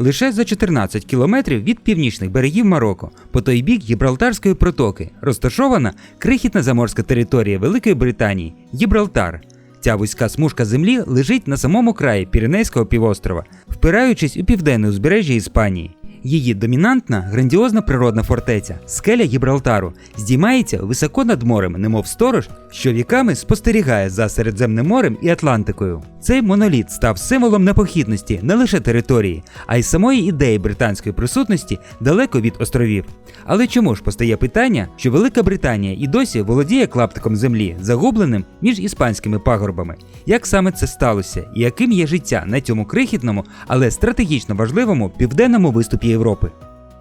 лише за 14 кілометрів від північних берегів Марокко, по той бік Гібралтарської протоки, розташована крихітна заморська територія Великої Британії Гібралтар. Ця вузька смужка землі лежить на самому краї Піренейського півострова, впираючись у південне узбережжя Іспанії. Її домінантна грандіозна природна фортеця, скеля Гібралтару, здіймається високо над морем, немов сторож, що віками спостерігає за Середземним морем і Атлантикою. Цей моноліт став символом непохідності не лише території, а й самої ідеї британської присутності далеко від островів. Але чому ж постає питання, що Велика Британія і досі володіє клаптиком землі, загубленим між іспанськими пагорбами? Як саме це сталося, і яким є життя на цьому крихітному, але стратегічно важливому південному виступі Європи?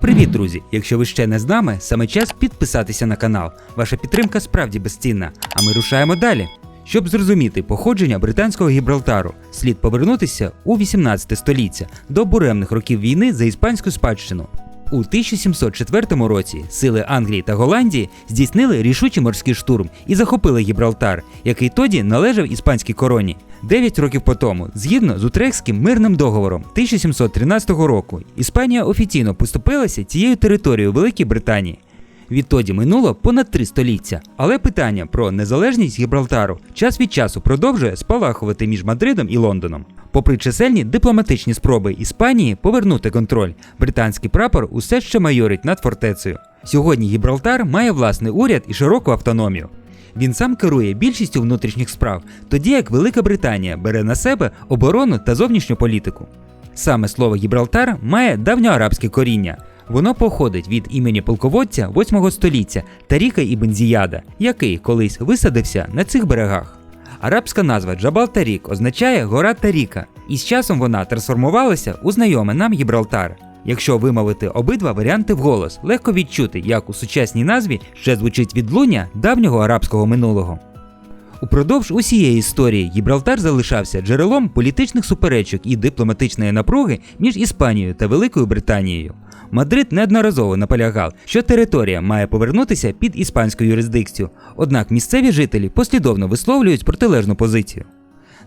Привіт, друзі! Якщо ви ще не з нами, саме час підписатися на канал. Ваша підтримка справді безцінна. А ми рушаємо далі. Щоб зрозуміти походження британського Гібралтару, слід повернутися у 18 століття до буремних років війни за іспанську спадщину. У 1704 році сили Англії та Голландії здійснили рішучий морський штурм і захопили Гібралтар, який тоді належав іспанській короні. Дев'ять років по тому, згідно з Утрехським мирним договором 1713 року, Іспанія офіційно поступилася цією територією Великій Британії. Відтоді минуло понад три століття, але питання про незалежність Гібралтару час від часу продовжує спалахувати між Мадридом і Лондоном. Попри чисельні дипломатичні спроби Іспанії повернути контроль, британський прапор усе ще майорить над фортецею. Сьогодні Гібралтар має власний уряд і широку автономію. Він сам керує більшістю внутрішніх справ, тоді як Велика Британія бере на себе оборону та зовнішню політику. Саме слово Гібралтар має давньоарабське коріння. Воно походить від імені полководця 8 століття Таріка Ібн Зіяда, який колись висадився на цих берегах. Арабська назва Джабал Тарік означає гора Таріка, і з часом вона трансформувалася у знайоме нам Гібралтар. Якщо вимовити обидва варіанти вголос, легко відчути, як у сучасній назві ще звучить відлуння давнього арабського минулого. Упродовж усієї історії Гібралтар залишався джерелом політичних суперечок і дипломатичної напруги між Іспанією та Великою Британією. Мадрид неодноразово наполягав, що територія має повернутися під іспанську юрисдикцію, однак місцеві жителі послідовно висловлюють протилежну позицію.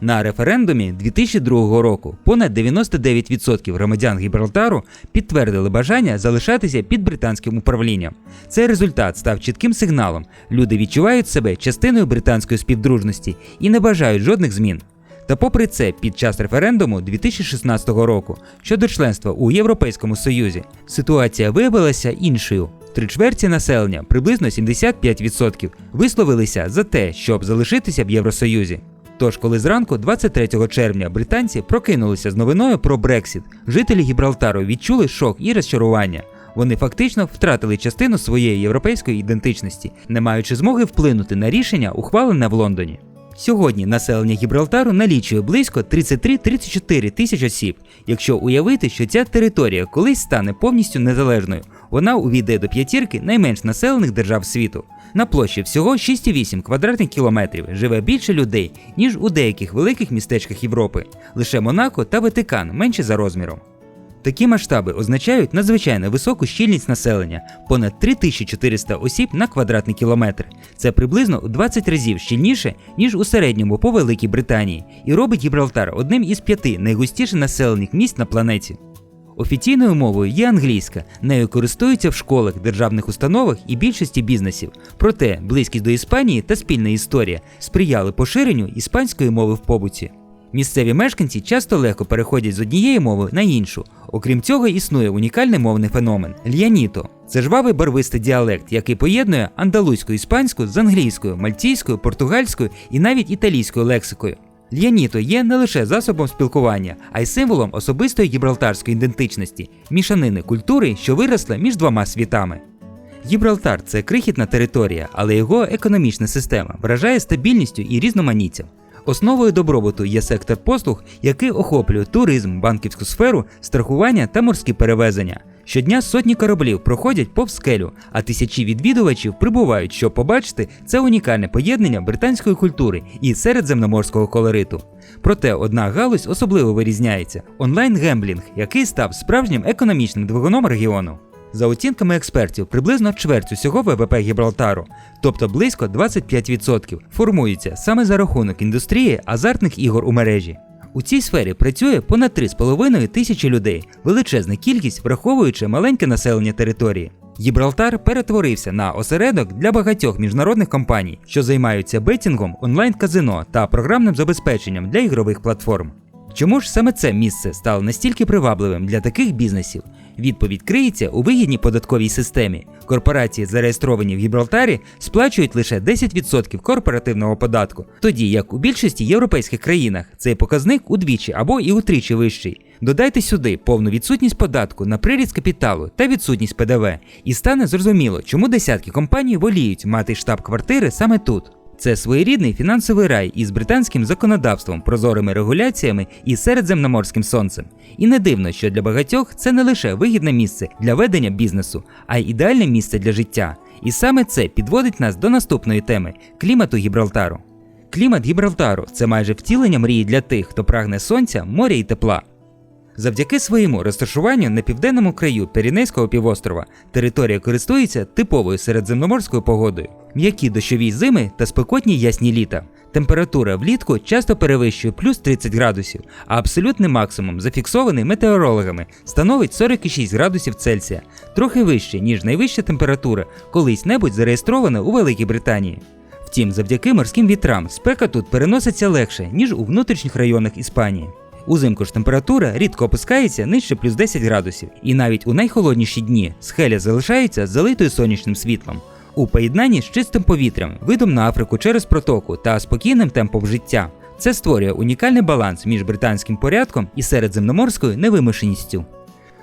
На референдумі 2002 року понад 99% громадян Гібралтару підтвердили бажання залишатися під британським управлінням. Цей результат став чітким сигналом. Люди відчувають себе частиною британської співдружності і не бажають жодних змін. Та попри це, під час референдуму 2016 року щодо членства у Європейському Союзі ситуація виявилася іншою. Три чверті населення, приблизно 75%, висловилися за те, щоб залишитися в Євросоюзі. Тож, коли зранку, 23 червня, британці прокинулися з новиною про Брексіт, жителі Гібралтару відчули шок і розчарування. Вони фактично втратили частину своєї європейської ідентичності, не маючи змоги вплинути на рішення, ухвалене в Лондоні. Сьогодні населення Гібралтару налічує близько 33-34 тисяч осіб. Якщо уявити, що ця територія колись стане повністю незалежною, вона увійде до п'ятірки найменш населених держав світу. На площі всього 6,8 квадратних кілометрів живе більше людей, ніж у деяких великих містечках Європи. Лише Монако та Ватикан менші за розміром. Такі масштаби означають надзвичайно високу щільність населення понад 3400 осіб на квадратний кілометр. Це приблизно у 20 разів щільніше, ніж у середньому по Великій Британії, і робить Гібралтар одним із п'яти найгустіше населених місць на планеті. Офіційною мовою є англійська, нею користуються в школах, державних установах і більшості бізнесів. Проте близькість до Іспанії та спільна історія сприяли поширенню іспанської мови в побуті. Місцеві мешканці часто легко переходять з однієї мови на іншу. Окрім цього, існує унікальний мовний феномен л'яніто. Це жвавий барвистий діалект, який поєднує андалузьку іспанську з англійською, мальтійською, португальською і навіть італійською лексикою. Л'яніто є не лише засобом спілкування, а й символом особистої гібралтарської ідентичності, мішанини культури, що виросла між двома світами. Гібралтар це крихітна територія, але його економічна система вражає стабільністю і різноманіттям. Основою добробуту є сектор послуг, який охоплює туризм, банківську сферу, страхування та морські перевезення. Щодня сотні кораблів проходять повз скелю, а тисячі відвідувачів прибувають, щоб побачити це унікальне поєднання британської культури і середземноморського колориту. Проте одна галузь особливо вирізняється онлайн-гемблінг, який став справжнім економічним двигуном регіону. За оцінками експертів, приблизно чверть усього ВВП Гібралтару, тобто близько 25%, формується саме за рахунок індустрії азартних ігор у мережі. У цій сфері працює понад 3,5 тисячі людей, величезна кількість, враховуючи маленьке населення території. Гібралтар перетворився на осередок для багатьох міжнародних компаній, що займаються бетінгом, онлайн-казино та програмним забезпеченням для ігрових платформ. Чому ж саме це місце стало настільки привабливим для таких бізнесів? Відповідь криється у вигідній податковій системі. Корпорації, зареєстровані в Гібралтарі, сплачують лише 10% корпоративного податку, тоді як у більшості європейських країнах цей показник удвічі або і утричі вищий. Додайте сюди повну відсутність податку на приріст капіталу та відсутність ПДВ, і стане зрозуміло, чому десятки компаній воліють мати штаб-квартири саме тут. Це своєрідний фінансовий рай із британським законодавством, прозорими регуляціями і середземноморським сонцем. І не дивно, що для багатьох це не лише вигідне місце для ведення бізнесу, а й ідеальне місце для життя. І саме це підводить нас до наступної теми клімату Гібралтару. Клімат Гібралтару це майже втілення мрії для тих, хто прагне сонця, моря і тепла. Завдяки своєму розташуванню на південному краю Пірінейського півострова територія користується типовою середземноморською погодою, м'які дощові зими та спекотні ясні літа. Температура влітку часто перевищує плюс 30 градусів, а абсолютний максимум, зафіксований метеорологами, становить 46 градусів Цельсія, трохи вище, ніж найвища температура, колись-небудь зареєстрована у Великій Британії. Втім, завдяки морським вітрам спека тут переноситься легше, ніж у внутрішніх районах Іспанії. Узимку ж температура рідко опускається нижче плюс 10 градусів, і навіть у найхолодніші дні схеля залишається залитою сонячним світлом. У поєднанні з чистим повітрям, видом на Африку через протоку та спокійним темпом життя. Це створює унікальний баланс між британським порядком і середземноморською невимушеністю.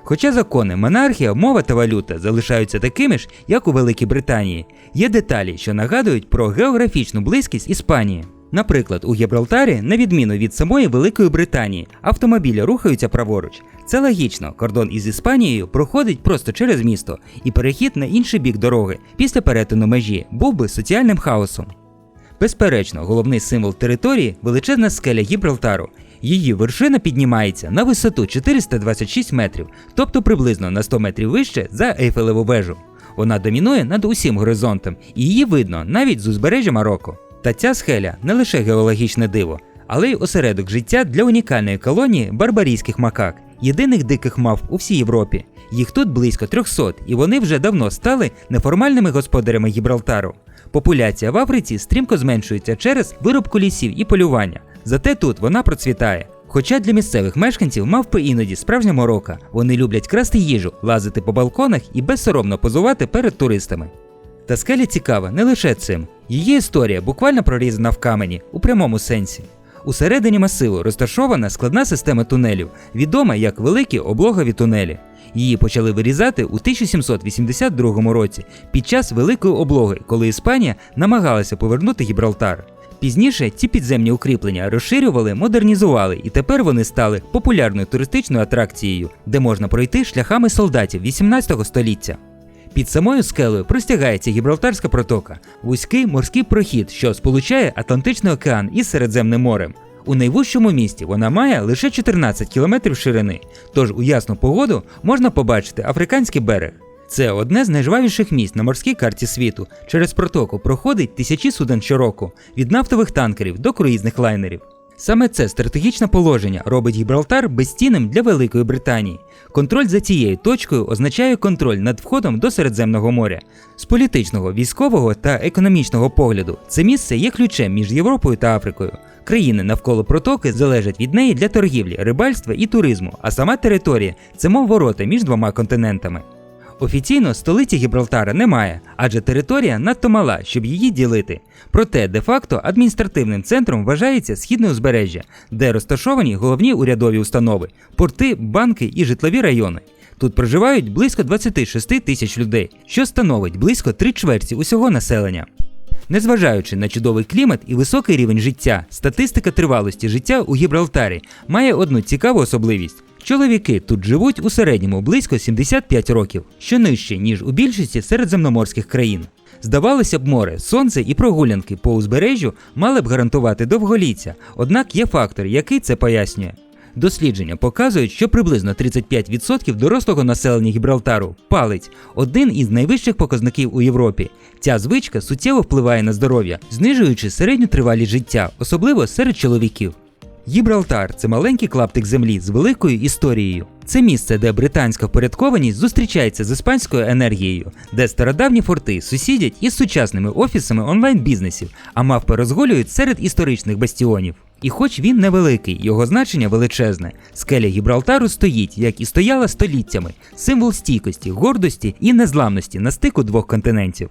Хоча закони, монархія, мова та валюта залишаються такими ж, як у Великій Британії, є деталі, що нагадують про географічну близькість Іспанії. Наприклад, у Гібралтарі, на відміну від самої Великої Британії, автомобілі рухаються праворуч. Це логічно, кордон із Іспанією проходить просто через місто, і перехід на інший бік дороги після перетину межі був би соціальним хаосом. Безперечно, головний символ території величезна скеля Гібралтару. Її вершина піднімається на висоту 426 метрів, тобто приблизно на 100 метрів вище за Ейфелеву вежу. Вона домінує над усім горизонтом, і її видно навіть з узбережжя Марокко. Та ця схеля не лише геологічне диво, але й осередок життя для унікальної колонії барбарійських макак, єдиних диких мав у всій Європі. Їх тут близько 300, і вони вже давно стали неформальними господарями Гібралтару. Популяція в Африці стрімко зменшується через вирубку лісів і полювання, зате тут вона процвітає. Хоча для місцевих мешканців мавпи іноді справжня морока, вони люблять красти їжу, лазити по балконах і безсоромно позувати перед туристами. Та скеля цікава не лише цим. Її історія буквально прорізана в камені у прямому сенсі. Усередині масиву розташована складна система тунелів, відома як великі облогові тунелі. Її почали вирізати у 1782 році під час Великої облоги, коли Іспанія намагалася повернути Гібралтар. Пізніше ці підземні укріплення розширювали, модернізували, і тепер вони стали популярною туристичною атракцією, де можна пройти шляхами солдатів 18 століття. Під самою скелею простягається Гібралтарська протока, вузький морський прохід, що сполучає Атлантичний океан із Середземним морем. У найвужчому місті вона має лише 14 кілометрів ширини, тож у ясну погоду можна побачити африканський берег. Це одне з найжвавіших місць на морській карті світу. Через протоку проходить тисячі суден щороку, від нафтових танкерів до круїзних лайнерів. Саме це стратегічне положення робить Гібралтар безцінним для Великої Британії. Контроль за цією точкою означає контроль над входом до Середземного моря. З політичного, військового та економічного погляду це місце є ключем між Європою та Африкою. Країни навколо протоки залежать від неї для торгівлі, рибальства і туризму, а сама територія це мов ворота між двома континентами. Офіційно столиці Гібралтара немає, адже територія надто мала, щоб її ділити. Проте, де-факто, адміністративним центром вважається східне узбережжя, де розташовані головні урядові установи, порти, банки і житлові райони. Тут проживають близько 26 тисяч людей, що становить близько три чверті усього населення. Незважаючи на чудовий клімат і високий рівень життя, статистика тривалості життя у Гібралтарі має одну цікаву особливість. Чоловіки тут живуть у середньому близько 75 років, що нижче, ніж у більшості середземноморських країн. Здавалося б, море, сонце і прогулянки по узбережжю мали б гарантувати довголіття, однак є фактор, який це пояснює. Дослідження показують, що приблизно 35% дорослого населення Гібралтару палить один із найвищих показників у Європі. Ця звичка суттєво впливає на здоров'я, знижуючи середню тривалість життя, особливо серед чоловіків. Гібралтар це маленький клаптик землі з великою історією. Це місце, де британська впорядкованість зустрічається з іспанською енергією, де стародавні форти сусідять із сучасними офісами онлайн-бізнесів, а мавпи розгулюють серед історичних бастіонів. І хоч він невеликий, його значення величезне. Скеля Гібралтару стоїть, як і стояла століттями, символ стійкості, гордості і незламності на стику двох континентів.